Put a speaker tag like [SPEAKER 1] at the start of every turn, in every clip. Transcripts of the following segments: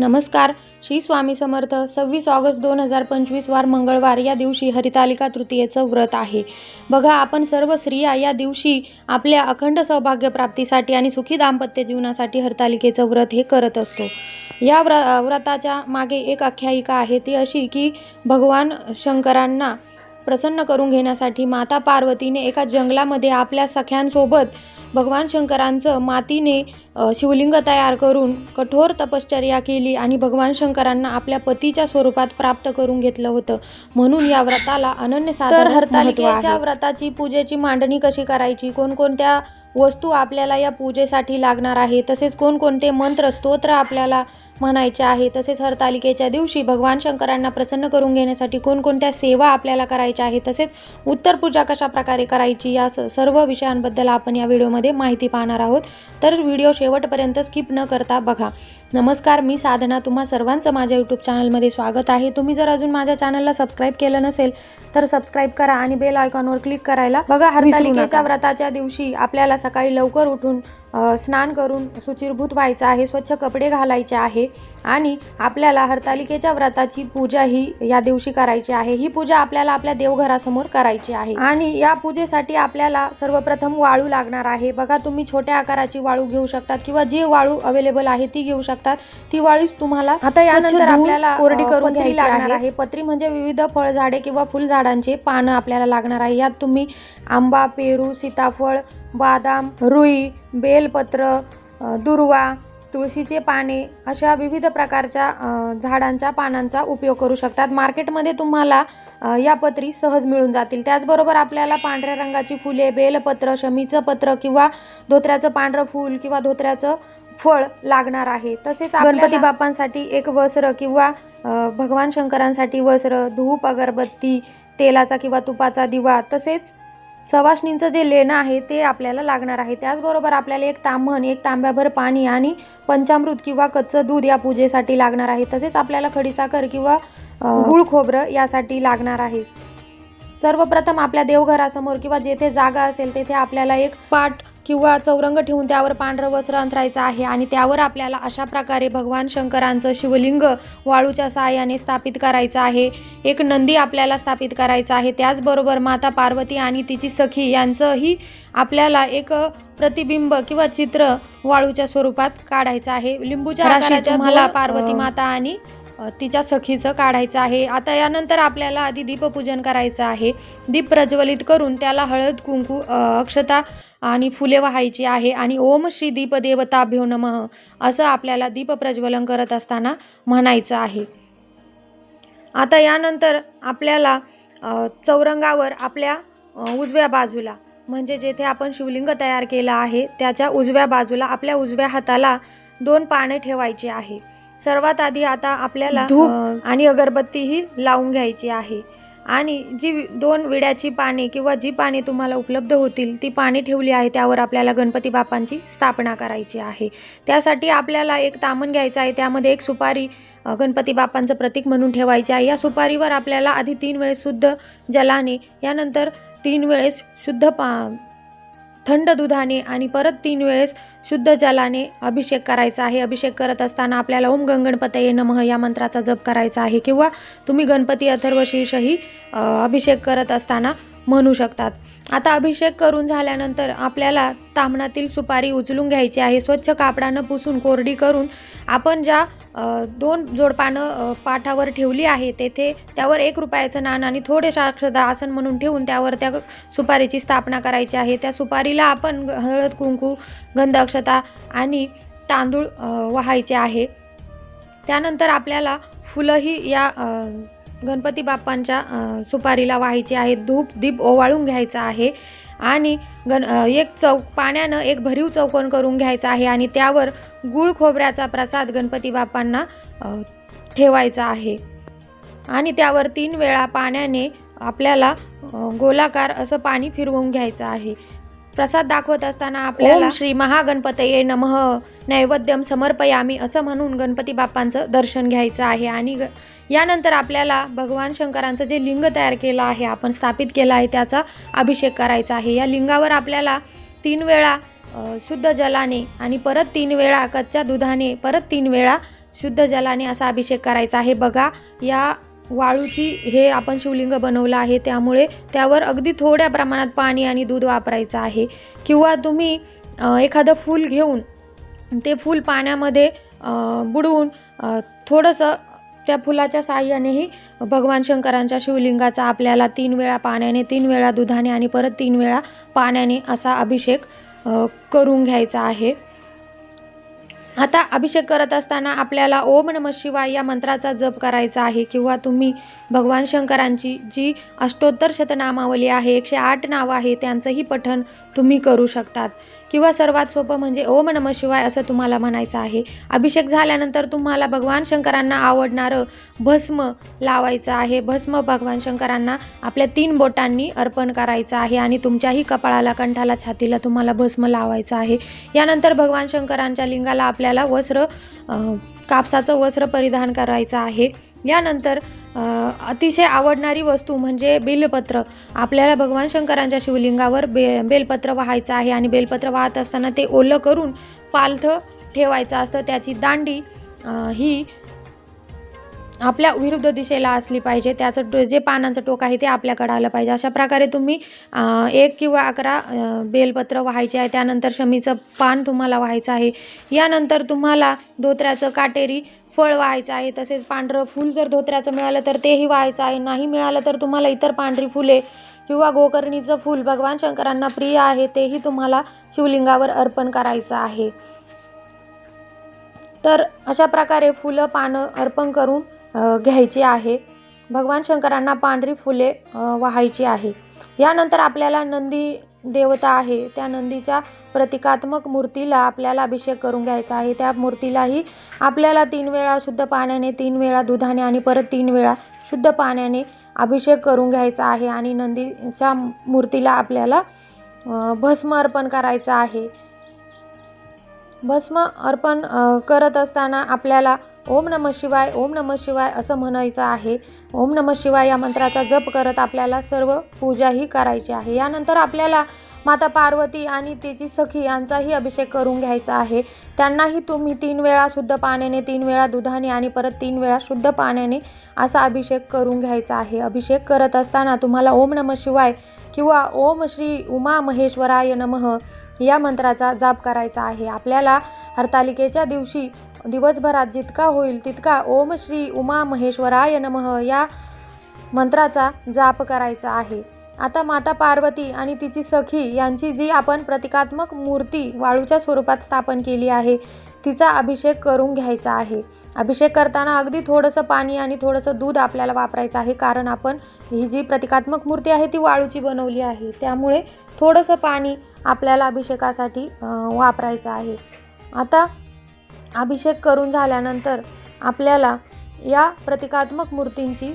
[SPEAKER 1] नमस्कार. श्री स्वामी समर्थ सव्वीस ऑगस्ट दोन हजार पंचवीस वार मंगळवार या दिवशी हरितालिका तृतीयेचं व्रत आहे. बघा आपण सर्व स्त्रिया या दिवशी आपल्या अखंड सौभाग्य प्राप्तीसाठी आणि सुखी दाम्पत्य जीवनासाठी हरतालिकेचं व्रत हे करत असतो. या व्र व्रताच्या मागे एक आख्यायिका आहे ती अशी की भगवान शंकरांना प्रसन्न करून घेण्यासाठी माता पार्वतीने एका जंगलामध्ये आपल्या सख्यांसोबत भगवान शंकरांचं मातीने शिवलिंग तयार करून कठोर तपश्चर्या केली आणि भगवान शंकरांना आपल्या पतीच्या स्वरूपात प्राप्त करून घेतलं होतं. म्हणून या व्रताला अनन्य साधारण हरतालिकेच्या व्रताची पूजेची मांडणी कशी करायची? कोणकोणत्या वस्तू आपल्याला या पूजेसाठी लागणार आहे तसेच कोणकोणते मंत्र स्तोत्र आपल्याला म्हणायचे आहे तसेच हरतालिकेच्या दिवशी भगवान शंकरांना प्रसन्न करून घेण्यासाठी कोणकोणत्या सेवा आपल्याला करायच्या आहे तसेच उत्तर पूजा कशा प्रकारे करायची या स- सर्व विषयांबद्दल आपण या व्हिडिओमध्ये माहिती पाहणार आहोत. तर व्हिडिओ शेवटपर्यंत स्किप न करता बघा. नमस्कार मी साधना. तुम्हा सर्वांचं माझ्या यूट्यूब चॅनलमध्ये स्वागत आहे. तुम्ही जर अजून माझ्या चॅनलला सबस्क्राईब केलं नसेल तर सबस्क्राईब करा आणि बेल आयकॉनवर क्लिक करायला बघा. हरतालिकेच्या व्रताच्या दिवशी आपल्याला सकाळी लवकर उठून स्नान करून शुचिरभूत व्हायचं आहे स्वच्छ कपडे घालायचे आहे आणि आपल्याला हरतालिकेच्या व्रताची पूजा ही या दिवशी करायची आहे. ही पूजा आपल्याला आपल्या देवघरासमोर करायची आहे. आणि या पूजेसाठी आपल्याला सर्वप्रथम वाळू लागणार आहे. बघा तुम्ही छोट्या आकाराची वाळू घेऊ शकतात किंवा जी वाळू अवेलेबल आहे ती घेऊ शकतात. ती वाळूच तुम्हाला आता यानंतर आपल्याला कोरडी करून
[SPEAKER 2] पत्री
[SPEAKER 1] घ्यायची
[SPEAKER 2] लागणार
[SPEAKER 1] आहे. पत्री म्हणजे विविध फळझाडे किंवा फुलझाडांचे पानं आपल्याला लागणार आहे. यात तुम्ही आंबा पेरू सीताफळ बदाम रुई बेलपत्र दुर्वा तुळशीचे पाने अशा विविध प्रकारच्या झाडांच्या पानांचा उपयोग करू शकतात. मार्केटमध्ये तुम्हाला या पत्री सहज मिळून जातील. त्याचबरोबर आपल्याला पांढऱ्या रंगाची फुले बेलपत्र शमीचं पत्र किंवा धोत्र्याचं पांढरं फूल किंवा धोत्र्याचं फळ लागणार आहे. तसेच गणपती बाप्पांसाठी एक वस्त्र किंवा भगवान शंकरांसाठी वस्त्र धूप अगरबत्ती तेलाचा किंवा तुपाचा दिवा तसेच सवासणींचं जे लेणं आहे ते आपल्याला लागणार आहे. त्याचबरोबर आपल्याला एक तांबण एक तांब्याभर पाणी आणि पंचामृत किंवा कच्चं दूध या पूजेसाठी लागणार आहे. तसेच आपल्याला खडीसाखर किंवा गुळ खोबरं यासाठी लागणार आहे. सर्वप्रथम आपल्या देवघरासमोर किंवा जेथे जागा असेल तेथे आपल्याला एक पाट किंवा चौरंग ठेवून त्यावर पांढरं वस्त्र अंथरायचं आहे आणि त्यावर आपल्याला अशा प्रकारे भगवान शंकरांचं शिवलिंग वाळूच्या सहाय्याने स्थापित करायचं आहे. एक नंदी आपल्याला स्थापित करायचा आहे. त्याचबरोबर माता पार्वती आणि तिची सखी यांचंही आपल्याला एक प्रतिबिंब किंवा चित्र वाळूच्या स्वरूपात काढायचं आहे. लिंबूच्या आकाराच्या तुम्हाला पार्वती माता आणि तिच्या सखीचं काढायचं आहे. आता यानंतर आपल्याला आधी दीपपूजन करायचं आहे. दीप प्रज्वलित करून त्याला हळद कुंकू अक्षता आणि फुले वाहायची आहे आणि ओम श्री दीप देवताभ्यो नमः असं आपल्याला दीप प्रज्वलन करत असताना म्हणायचं आहे. आता यानंतर आपल्याला चौरंगावर आपल्या उजव्या बाजूला म्हणजे जेथे आपण शिवलिंग तयार केलं आहे त्याच्या उजव्या बाजूला आपल्या उजव्या हाताला दोन पाने ठेवायची आहे. सर्वात आधी आता आपल्याला
[SPEAKER 2] धूप.
[SPEAKER 1] आणि अगरबत्तीही लावून घ्यायची आहे. आणि जी वि- दोन विड्याची पाने किंवा जी पाने तुम्हाला उपलब्ध होतील ती पाने ठेवली आहे त्यावर आपल्याला गणपती बाप्पांची स्थापना करायची आहे. त्यासाठी आपल्याला एक तामण घ्यायचं आहे त्यामध्ये एक सुपारी गणपती बाप्पांचं प्रतीक म्हणून ठेवायचे आहे. या सुपारीवर आपल्याला आधी तीन वेळेस शुद्ध जलाने यानंतर तीन वेळेस शुद्ध पा थंड दुधाने आणि परत तीन वेळेस शुद्ध जलाने अभिषेक करायचा आहे. अभिषेक करत असताना आपल्याला ओम गंगणपतये नमः या मंत्राचा जप करायचा आहे किंवा तुम्ही गणपती अथर्वशीर्षही अभिषेक करत असताना म्हणू शकतात. आता अभिषेक करून झाल्यानंतर आपल्याला तामणातील सुपारी उचलून घ्यायची आहे. स्वच्छ कापडानं पुसून कोरडी करून आपण ज्या दोन जोडपानं पाठावर ठेवली आहे तेथे त्यावर एक रुपयाचं नाण आणि थोडेशा अक्षदा आसन म्हणून ठेवून त्यावर त्या सुपारीची स्थापना करायची आहे. त्या सुपारीला आपण हळद कुंकू गंध दक्षता आणि तांदूळ वाहायचे आहे. त्यानंतर आपल्याला फुलंही या गणपती बाप्पांच्या सुपारीला व्हायची आहे. धूप दीप ओवाळून घ्यायचा आहे आणि गण एक चौक पाण्यानं एक भरीव चौकोन करून घ्यायचा आहे आणि त्यावर गुळ खोबऱ्याचा प्रसाद गणपती बाप्पांना ठेवायचा आहे. आणि त्यावर तीन वेळा पाण्याने आपल्याला गोलाकार असं पाणी फिरवून घ्यायचं आहे. प्रसाद दाखवत असताना आपल्याला श्री महागणपतये नमः. नैवेद्यम समर्पयामी असं म्हणून गणपती बाप्पांचं दर्शन घ्यायचं आहे. आणि ग यानंतर आपल्याला भगवान शंकरांचं जे लिंग तयार केलं आहे आपण स्थापित केलं आहे त्याचा अभिषेक करायचा आहे. या लिंगावर आपल्याला तीन वेळा शुद्ध जलाने आणि परत तीन वेळा कच्च्या दुधाने परत तीन वेळा शुद्ध जलाने असा अभिषेक करायचा आहे. बघा या वाळूची हे आपण शिवलिंग बनवलं आहे त्यामुळे त्यावर अगदी थोड्या प्रमाणात पाणी आणि दूध वापरायचं आहे. किंवा तुम्ही एखादं फूल घेऊन ते फूल पाण्यामध्ये बुडवून थोडंसं त्या फुलाच्या साह्यानेही भगवान शंकरांच्या शिवलिंगाचा आपल्याला तीन वेळा पाण्याने तीन वेळा दुधाने आणि परत तीन वेळा पाण्याने असा अभिषेक करून घ्यायचा आहे. आता अभिषेक करत असताना आपल्याला ओम नम शिवाय या मंत्राचा जप करायचा आहे. किंवा तुम्ही भगवान शंकरांची जी अष्टोत्तर शतनामावली आहे एकशे आठ नावं आहे त्यांचंही पठण तुम्ही करू शकतात. किंवा सर्वात सोपं म्हणजे ओम नम शिवाय असं तुम्हाला म्हणायचं आहे. अभिषेक झाल्यानंतर तुम्हाला भगवान शंकरांना आवडणारं भस्म लावायचं आहे. भस्म भगवान शंकरांना आपल्या तीन बोटांनी अर्पण करायचं आहे आणि तुमच्याही कपाळाला कंठाला छातीला तुम्हाला भस्म लावायचं आहे. यानंतर भगवान शंकरांच्या लिंगाला आपल्याला वस्त्र कापसाचं वस्त्र परिधान करायचं आहे. यानंतर अतिशय आवडणारी वस्तू म्हणजे बेलपत्र. आपल्याला भगवान शंकरांच्या शिवलिंगावर बे बेलपत्र वाहायचं आहे आणि बेलपत्र वाहत असताना ते ओलं करून पालथं ठेवायचं असतं. त्याची दांडी ही आपल्या विरुद्ध दिशेला असली पाहिजे. त्याचं टो जे पानांचं टोक आहे ते आपल्याकडं आलं पाहिजे. अशा प्रकारे तुम्ही एक किंवा अकरा बेलपत्र व्हायचे आहे. त्यानंतर शमीचं पान तुम्हाला व्हायचं आहे. यानंतर तुम्हाला धोत्र्याचं काटेरी फळ व्हायचं आहे. तसेच पांढरं फूल जर धोत्र्याचं मिळालं तर तेही व्हायचं आहे. नाही मिळालं तर तुम्हाला इतर पांढरी फुले किंवा गोकर्णीचं फूल भगवान शंकरांना प्रिय आहे तेही तुम्हाला शिवलिंगावर अर्पण करायचं आहे. तर अशा प्रकारे फुलं पानं अर्पण करून घ्यायची आहे. भगवान शंकरांना पांढरी फुले वाहायची आहे. यानंतर आपल्याला नंदी देवता आहे. त्या नंदीच्या प्रतिकात्मक मूर्तीला आपल्याला अभिषेक करून घ्यायचा आहे. त्या मूर्तीलाही आपल्याला तीन वेळा शुद्ध पाण्याने तीन वेळा दुधाने आणि परत तीन वेळा शुद्ध पाण्याने अभिषेक करून घ्यायचा आहे आणि नंदीच्या मूर्तीला आपल्याला भस्म अर्पण करायचं आहे. भस्म अर्पण करत असताना आपल्याला ओम नम शिवाय ओम नम शिवाय असं म्हणायचं आहे. ओम नम शिवाय या मंत्राचा जप करत आपल्याला सर्व पूजाही करायची आहे. यानंतर आपल्याला माता पार्वती आणि तिची सखी यांचाही अभिषेक करून घ्यायचा आहे. त्यांनाही तुम्ही तीन वेळा शुद्ध पाण्याने तीन वेळा दुधाने आणि परत तीन वेळा शुद्ध पाण्याने असा अभिषेक करून घ्यायचा आहे. अभिषेक करत असताना तुम्हाला ओम नम शिवाय किंवा ओम श्री उमा महेश्वराय नमः या मंत्राचा जाप करायचा आहे. आपल्याला हरतालिकेच्या दिवशी दिवसभरात जितका होईल तितका ओम श्री उमा महेश्वराय नमः या मंत्राचा जाप करायचा आहे. आता माता पार्वती आणि तिची सखी यांची जी आपण प्रतिकात्मक मूर्ती वाळूच्या स्वरूपात स्थापन केली आहे तिचा अभिषेक करून घ्यायचा आहे. अभिषेक करताना अगदी थोडंसं पाणी आणि थोडंसं दूध आपल्याला वापरायचं आहे कारण आपण ही जी प्रतिकात्मक मूर्ती आहे ती वाळूची बनवली आहे. त्यामुळे थोडंसं पाणी आपल्याला अभिषेकासाठी वापरायचं आहे. आता अभिषेक करून झाल्यानंतर आपल्याला या प्रतिकात्मक मूर्तींची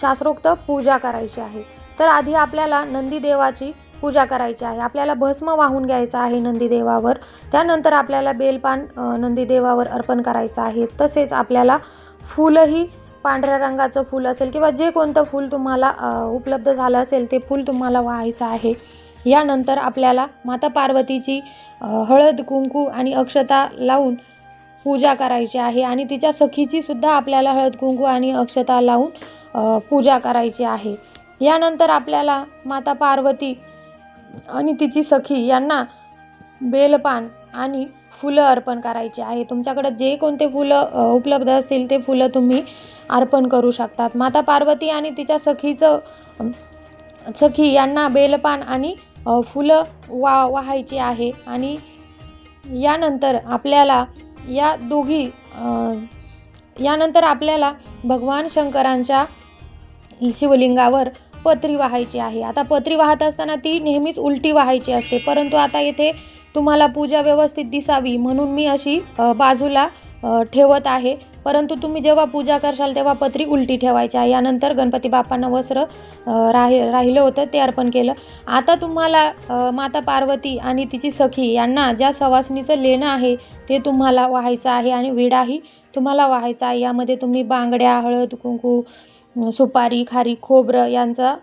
[SPEAKER 1] शास्त्रोक्त पूजा करायची आहे. तर आधी आपल्याला नंदीदेवाची पूजा करायची आहे. आपल्याला भस्म वाहून घ्यायचं आहे नंदीदेवावर. त्यानंतर आपल्याला बेलपान नंदीदेवावर अर्पण करायचं आहे. तसेच आपल्याला फुलंही पांढऱ्या रंगाचं फूल असेल किंवा जे कोणतं फूल तुम्हाला उपलब्ध झालं असेल ते फूल तुम्हाला व्हायचं आहे. यानंतर आपल्याला माता पार्वतीची हळद कुंकू आणि अक्षता लावून पूजा करायची आहे आणि तिच्या सखीची सुद्धा आपल्याला हळद कुंकू आणि अक्षता लावून पूजा करायची आहे. यानंतर आपल्याला माता पार्वती आणि तिची सखी यांना बेलपान आणि फुलं अर्पण करायची आहे. तुमच्याकडे जे कोणते फुलं उपलब्ध असतील ते फुलं तुम्ही अर्पण करू शकतात. माता पार्वती आणि तिच्या सखीचं सखी यांना बेलपान आणि फुलं वा वाहायची आहे आणि यानंतर आपल्याला या दोघी यानंतर आपल्याला भगवान शंकरांच्या शिवलिंगावर पत्री वाहायची आहे. आता पत्री वाहत असताना ती नेहमीच उलटी वाहायची असते परंतु आता येथे तुम्हाला पूजा व्यवस्थित दिसावी म्हणून मी अशी बाजूला ठेवत आहे. परंतु तुम्ही जेव्हा पूजा करशाल तेव्हा पत्री उलटी ठेवायची आहे. यानंतर गणपती बाप्पांना वस्त्र राहि राहिलं होतं ते अर्पण केलं. आता तुम्हाला माता पार्वती आणि तिची सखी यांना ज्या सवासणीचं लेणं आहे ते तुम्हाला वाहायचं आहे आणि विडाही तुम्हाला वाहायचा आहे. यामध्ये तुम्ही बांगड्या हळद कुंकू सुपारी खारी खोबरं यांचा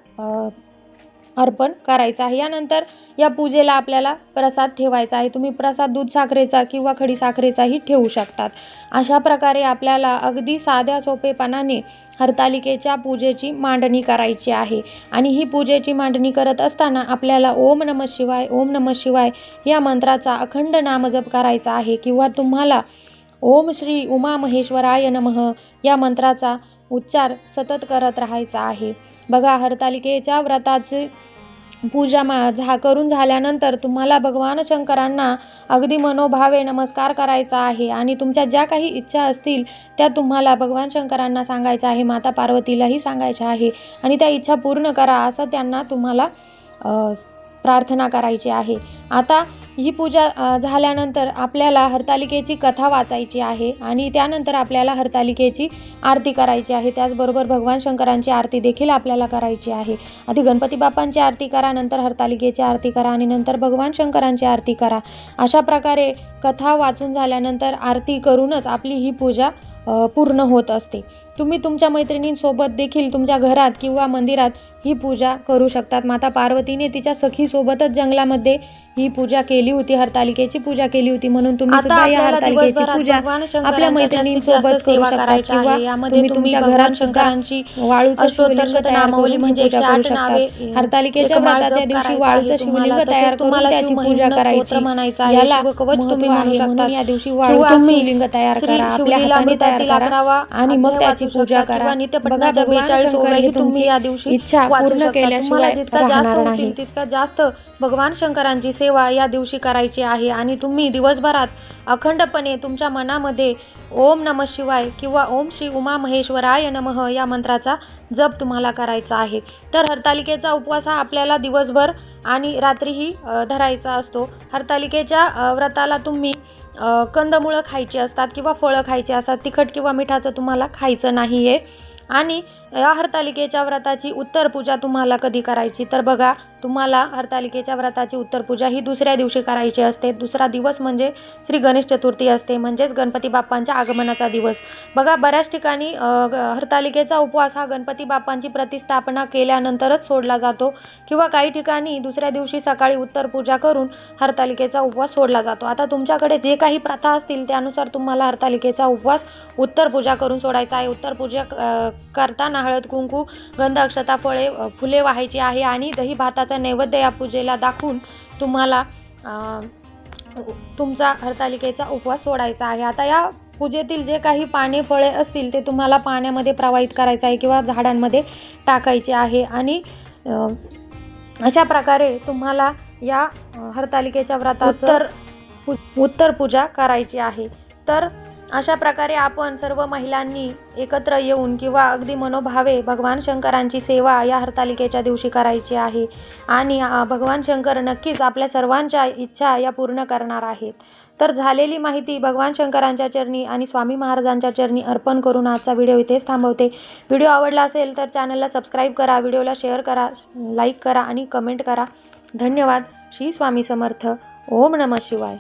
[SPEAKER 1] अर्पण करायचं आहे. यानंतर या पूजेला आपल्याला प्रसाद ठेवायचा आहे. तुम्ही प्रसाद दूध साखरेचा किंवा खडी साखरेचाही ठेवू शकतात. अशा प्रकारे आपल्याला अगदी साध्या सोपेपणाने हरतालिकेच्या पूजेची मांडणी करायची आहे. आणि ही पूजेची मांडणी करत असताना आपल्याला ओम नम शिवाय ओम नम शिवाय या मंत्राचा अखंड नामजप करायचा आहे. किंवा तुम्हाला ओम श्री उमा महेश्वराय नमः या मंत्राचा उच्चार सतत करत राहायचा आहे. बघा हरतालिकेच्या व्रताचे पूजा मा झा करून झाल्यानंतर तुम्हाला भगवान शंकरांना अगदी मनोभावे नमस्कार करायचा आहे आणि तुमच्या ज्या काही इच्छा असतील त्या तुम्हाला भगवान शंकरांना सांगायचं आहे माता पार्वतीलाही सांगायच्या आहे. आणि त्या इच्छा पूर्ण करा असं त्यांना तुम्हाला प्रार्थना करायची आहे. आता ही पूजा झाल्यानंतर आपल्याला हरतालिकेची कथा वाचायची आहे आणि त्यानंतर आपल्याला हरतालिकेची आरती करायची आहे. त्याचबरोबर भगवान शंकरांची आरती देखील आपल्याला करायची आहे. आधी गणपती बाप्पांची आरती करा नंतर हरतालिकेची आरती करा आणि नंतर भगवान शंकरांची आरती करा. अशा प्रकारे कथा वाचून झाल्यानंतर आरती करूनच आपली ही पूजा पूर्ण होत असते तुम्ही तुमच्या मैत्रिणींसोबत देखील तुमच्या घरात किंवा मंदिरात ही पूजा करू शकतात माता पार्वतीने तिच्या सखीसोबतच जंगलामध्ये ही पूजा केली होती हरतालिकेची पूजा केली होती म्हणून तुम्ही सुद्धा या हरतालिकेची पूजा आपल्या मैत्रिणींसोबत करू शकता किंवा.
[SPEAKER 2] यामध्ये
[SPEAKER 1] तुमच्या घरात
[SPEAKER 2] शंकरांची
[SPEAKER 1] वाळूचं शिवलिंग तयार
[SPEAKER 2] नामावली
[SPEAKER 1] करून
[SPEAKER 2] म्हणजे
[SPEAKER 1] पूजा करू
[SPEAKER 2] नावे
[SPEAKER 1] हरतालिकेच्या व्रताच्या दिवशी वाळूचं शिवलिंग. तयार करून त्याची पूजा करायची. याला
[SPEAKER 2] तुम्ही म्हणू.
[SPEAKER 1] म्हणून या दिवशी वाळूचं शिवलिंग तयार करा आपल्या हाताने तयार करा आणि मग त्याची पूजा करा. बघा, भगवान
[SPEAKER 2] 42
[SPEAKER 1] शंकर
[SPEAKER 2] ओव्याही तुम्ही या दिवशी
[SPEAKER 1] इच्छा पूर्ण. केल्याशिवाय राहणार नाही.
[SPEAKER 2] तितका जास्त भगवान शंकरांची सेवा या दिवशी करायची आहे आणि तुम्ही दिवसभरात अखंडपणे तुमच्या मनामध्ये ओम नम शिवाय किंवा ओम श्री उमा महेश्वराय नमः या मंत्राचा जप तुम्हाला करायचा आहे. तर हरतालिकेचा उपवास हा आपल्याला दिवसभर आणि रात्रीही धरायचा असतो. हरतालिकेच्या व्रताला तुम्ही कंदमुळं खायची असतात किंवा फळं खायची असतात तिखट किंवा मिठाचं तुम्हाला खायचं नाही आहे आणि या हरतालिकेच्या व्रताची उत्तर पूजा तुम्हाला कधी करायची? तर बघा तुम्हाला हरतालिकेच्या व्रताची उत्तर पूजा ही दुसऱ्या दिवशी करायची असते. दुसरा दिवस म्हणजे श्री गणेश चतुर्थी असते. म्हणजेच गणपती बाप्पांच्या आगमनाचा दिवस. बघा बऱ्याच ठिकाणी हरतालिकेचा उपवास हा गणपती बाप्पांची प्रतिष्ठापना केल्यानंतरच सोडला जातो किंवा काही ठिकाणी दुसऱ्या दिवशी सकाळी उत्तर पूजा करून हरतालिकेचा उपवास सोडला जातो. आता तुमच्याकडे जे काही प्रथा असतील त्यानुसार तुम्हाला हरतालिकेचा उपवास उत्तर पूजा करून सोडायचा आहे. उत्तर पूजा करताना करताना हळद कुंकू गंध अक्षता फळे फुले व्हायची आहे आणि दही भाताचा नैवेद्य या पूजेला दाखवून तुम्हाला तुमचा हरतालिकेचा उपवास सोडायचा आहे. आता या पूजेतील जे काही पाने फळे असतील ते तुम्हाला पाण्यामध्ये प्रवाहित करायचं आहे किंवा झाडांमध्ये टाकायचे आहे आणि अशा प्रकारे तुम्हाला या हरतालिकेच्या व्रताचं उत्तर
[SPEAKER 1] पूजा करायची आहे. तर अशा प्रकारे आपण सर्व महिलांनी एकत्र येऊन किंवा अगदी मनोभावे भगवान शंकरांची सेवा या हरतालिकेच्या दिवशी करायची आहे. आणि भगवान शंकर नक्कीच आपल्या सर्वांच्या इच्छा या पूर्ण करणार आहेत. तर झालेली माहिती भगवान शंकरांच्या चरणी आणि स्वामी महाराजांच्या चरणी अर्पण करून आजचा व्हिडिओ इथेच थांबवते. व्हिडिओ आवडला असेल तर चॅनलला सबस्क्राईब करा व्हिडिओला शेअर करा लाईक करा आणि कमेंट करा. धन्यवाद. श्री स्वामी समर्थ. ओम नमः शिवाय.